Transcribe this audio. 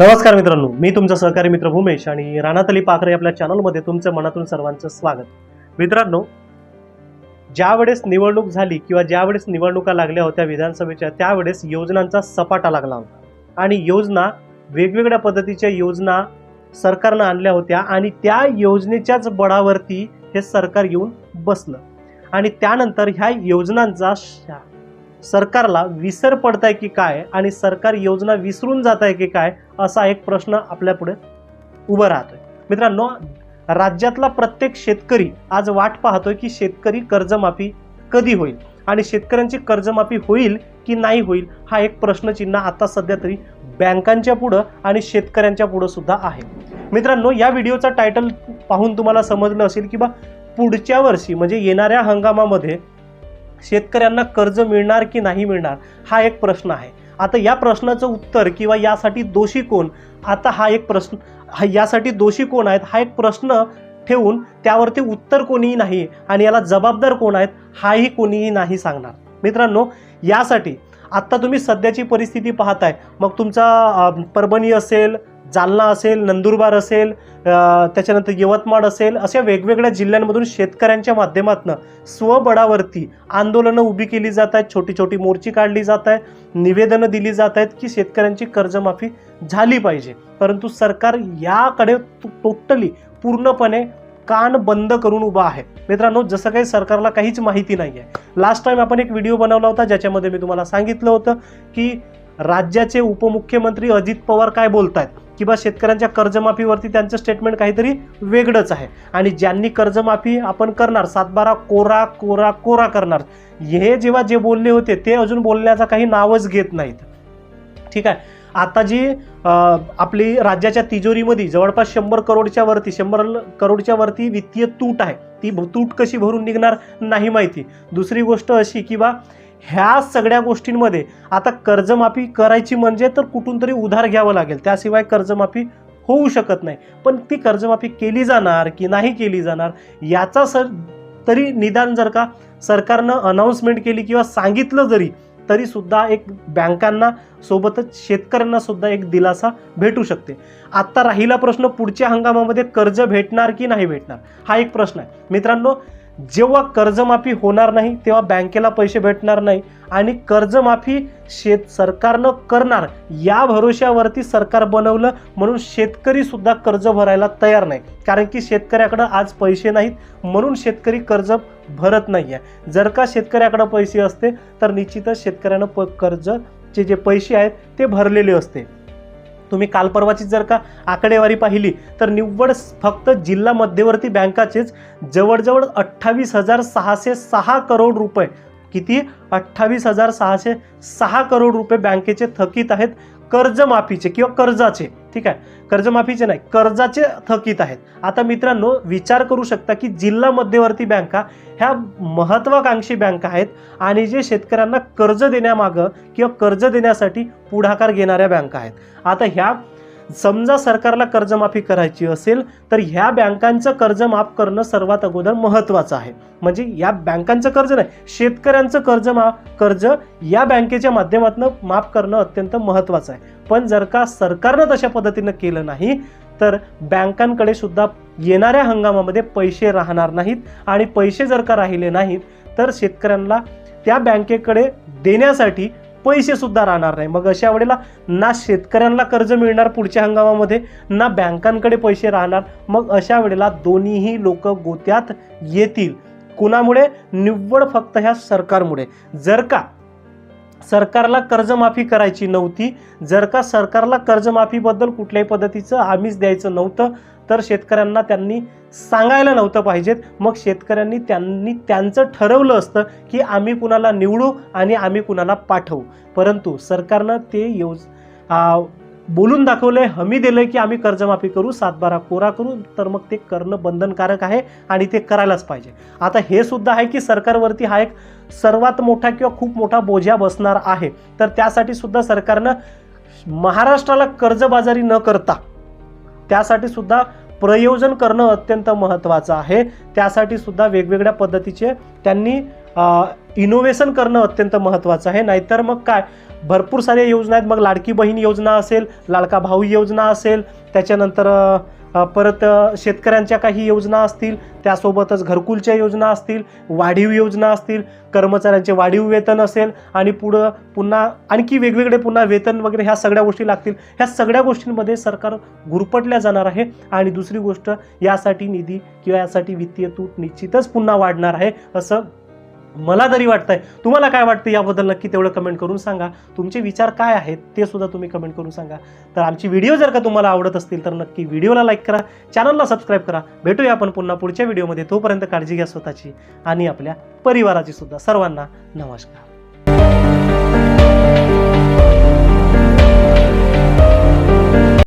नमस्कार मित्रांनो मी तुमचा सहकारी मित्र भूमेश आणि राणातली पाखरे आपल्या चॅनलमध्ये तुमचं मनातून सर्वांचं स्वागत. मित्रांनो ज्या वेळेस निवडणूक झाली किंवा ज्या वेळेस निवडणुका लागल्या होत्या विधानसभेच्या त्यावेळेस योजनांचा सपाटा लागला होता. आणि योजना वेगवेगळ्या पद्धतीच्या योजना सरकारनं आणल्या होत्या आणि त्या योजनेच्याच बळावरती हे सरकार येऊन बसलं. आणि त्यानंतर ह्या योजनांचा सरकारला विसर पडताय की काय आणि सरकार योजना विसरून जात आहे की काय असा एक प्रश्न आपल्यापुढे उभं राहतोय. मित्रांनो राज्यातला प्रत्येक शेतकरी आज वाट पाहतोय की शेतकरी कर्जमाफी कधी होईल आणि शेतकऱ्यांची कर्जमाफी होईल की नाही होईल हा एक प्रश्नचिन्ह आता सध्या तरी बँकांच्या पुढं आणि शेतकऱ्यांच्या पुढं सुद्धा आहे. मित्रांनो या व्हिडिओचा टायटल पाहून तुम्हाला समजलं असेल की बा पुढच्या वर्षी म्हणजे येणाऱ्या हंगामामध्ये शेतकऱ्यांना कर्ज मिळणार की नाही मिळणार हा एक प्रश्न आहे. आता या प्रश्नाचं उत्तर किंवा यासाठी दोषी कोण? आता हा एक प्रश्न हा यासाठी दोषी कोण आहेत? हा एक प्रश्न ठेवून त्यावरती उत्तर कोणीही नाही आणि याला जबाबदार कोण आहेत हाही कोणीही नाही सांगणार. मित्रांनो यासाठी आत्ता तुम्ही सध्याची परिस्थिती पाहताय. मग तुमचा परभणी असेल जालना असेल नंदुरबार असेल त्याच्यानंतर यवतमाळ असेल अशा वेगवेगळ्या जिल्ह्यांमधून शेतकऱ्यांच्या माध्यमातून स्वबळावरती आंदोलनं उभी केली जात आहेत छोटी छोटी मोर्ची काढली जात आहे निवेदनं दिली जात आहेत की शेतकऱ्यांची कर्जमाफी झाली पाहिजे. परंतु सरकार याकडे टोटली पूर्णपणे कान बंद करून उभा आहे. मित्रांनो जसं काही सरकारला काहीच माहिती नाही आहे लास्ट टाईम आपण एक व्हिडिओ बनवला होता ज्याच्यामध्ये मी तुम्हाला सांगितलं होतं की राज्याचे उपमुख्यमंत्री अजित पवार काय बोलत आहेत किंवा शेतकऱ्यांच्या कर्जमाफीवरती त्यांचं स्टेटमेंट काहीतरी वेगळंच आहे. आणि ज्यांनी कर्जमाफी आपण करणार सातबारा कोरा कोरा कोरा करणार हे जेव्हा जे बोलले होते ते अजून बोलण्याचा काही नावच घेत नाहीत. ठीक आहे? आता जी आपली राज्याच्या तिजोरीमध्ये जवळपास शंभर करोडच्या वरती शंभर करोडच्या वरती वित्तीय तूट आहे. ती भ- तूट कशी भरून निघणार नाही माहिती. दुसरी गोष्ट अशी की बा ह्या सगळ्या गोष्टींमध्ये आता कर्जमाफी करायची म्हणजे तर कुठून तरी उधार घ्यावं लागेल. त्याशिवाय कर्जमाफी होऊ शकत नाही. पण ती कर्जमाफी केली जाणार की नाही केली जाणार याचा सर तरी निदान जर का सरकारनं अनाऊन्समेंट केली किंवा सांगितलं जरी तरी सुद्धा एक बँकांना सोबतच शेतकऱ्यांना सुद्धा एक दिलासा भेटू शकते. आत्ता राहिला प्रश्न पुढच्या हंगामामध्ये कर्ज भेटणार की नाही भेटणार? हा एक प्रश्न आहे. मित्रांनो जेव्हा कर्जमाफी होणार नाही तेव्हा बँकेला पैसे भेटणार नाही आणि कर्जमाफी शेत सरकारनं करणार या भरोश्यावरती सरकार बनवलं म्हणून शेतकरी सुद्धा कर्ज भरायला तयार नाही. कारण की शेतकऱ्याकडं आज पैसे नाहीत म्हणून शेतकरी कर्ज भरत नाही आहे जर का शेतकऱ्याकडं पैसे असते तर निश्चितच शेतकऱ्यानं प कर्जचे जे पैसे आहेत ते भरलेले असते. तुम्ही काल परवाची जर का आकडेवारी पाहिली तर निव्वळ फक्त जिल्हा मध्यवर्ती बँकाचेच जवळजवळ अठ्ठावीस हजार सहाशे सहा करोड रुपये किती? अठ्ठावीस हजार सहाशे सहा करोड रुपये बँकेचे थकीत आहेत. कर्जमाफीचे किंवा कर्जाचे ठीक आहे? कर्जमाफीचे नाही कर्जाचे थकीत आहेत. आता मित्रांनो विचार करू शकता की जिल्हा मध्यवर्ती बँका ह्या महत्वाकांक्षी बँका आहेत आणि जे शेतकऱ्यांना कर्ज देण्यामागं किंवा कर्ज देण्यासाठी पुढाकार घेणाऱ्या बँका आहेत. आता ह्या समजा सरकारला कर्जमाफी करायची असेल तर ह्या बँकांचं कर्ज माफ करणं सर्वात अगोदर महत्त्वाचं आहे. म्हणजे या बँकांचं कर्ज नाही शेतकऱ्यांचं कर्ज मा कर्ज या बँकेच्या माध्यमातून माफ करणं अत्यंत महत्त्वाचं आहे. पण जर का सरकारनं तशा पद्धतीनं केलं नाही तर बँकांकडे सुद्धा येणाऱ्या हंगामामध्ये पैसे राहणार नाहीत आणि पैसे जर का राहिले नाहीत तर शेतकऱ्यांना त्या बँकेकडे देण्यासाठी पैसे सुद्धा राहणार नाही. मग अशा वेळेला ना शेतकऱ्यांना कर्ज मिळणार पुढच्या हंगामामध्ये ना बँकांकडे पैसे राहणार. मग अशा वेळेला दोन्हीही लोक गोत्यात येतील. कुणामुळे? निव्वळ फक्त ह्या सरकारमुळे. जर का सरकारला कर्जमाफी करायची नव्हती जर का सरकारला कर्जमाफीबद्दल कुठल्याही पद्धतीचं आम्हीच द्यायचं नव्हतं तर शेतकऱ्यांना त्यांनी सांगायला नव्हतं पाहिजेत. मग शेतकऱ्यांनी त्यांनी त्यांचं ठरवलं असतं की आम्ही कुणाला निवडू आणि आम्ही कुणाला पाठवू. परंतु सरकारनं ते योज बोलून बोलून दाखवलंय हमी दिलंय की आम्ही कर्जमाफी करू सातबारा कोरा करू तर मग ते करणं बंधनकारक आहे आणि ते करायलाच पाहिजे. आता हे सुद्धा आहे की सरकारवरती हा एक सर्वात मोठा किंवा खूप मोठा बोजा बसणार आहे. तर त्यासाठी सुद्धा सरकारनं महाराष्ट्राला कर्जबाजारी न करता त्यासाठी सुद्धा प्रयोजन करणं अत्यंत महत्त्वाचं आहे. त्यासाठी सुद्धा वेगवेगळ्या पद्धतीचे त्यांनी इनोव्हेशन करणं अत्यंत महत्त्वाचं आहे. नाहीतर मग काय? भरपूर साऱ्या योजना आहेत. मग लाडकी बहीण योजना असेल लाडका भाऊ योजना असेल त्याच्यानंतर परत शेतकऱ्यांच्या काही योजना असतील त्यासोबतच घरकुलच्या योजना असतील वाढीव योजना असतील कर्मचाऱ्यांचे वाढीव वेतन असेल आणि पुढं पुन्हा आणखी वेगवेगळे पुन्हा वेतन वगैरे ह्या सगळ्या गोष्टी लागतील. ह्या सगळ्या गोष्टींमध्ये सरकार गुरपटल्या जाणार आहे आणि दुसरी गोष्ट यासाठी निधी किंवा यासाठी वित्तीय तूट निश्चितच पुन्हा वाढणार आहे असं मला तरी वाटतंय. तुम्हाला काय वाटतं याबद्दल नक्की तेवढं कमेंट करून सांगा. तुमचे विचार काय आहेत ते सुद्धा तुम्ही कमेंट करून सांगा. तर आमची व्हिडिओ जर का तुम्हाला आवडत असतील तर नक्की व्हिडिओला लाईक करा. चॅनलला सबस्क्राईब करा. भेटूया आपण पुन्हा पुढच्या व्हिडिओमध्ये तोपर्यंत काळजी घ्या स्वतःची आणि आपल्या परिवाराची सुद्धा. सर्वांना नमस्कार.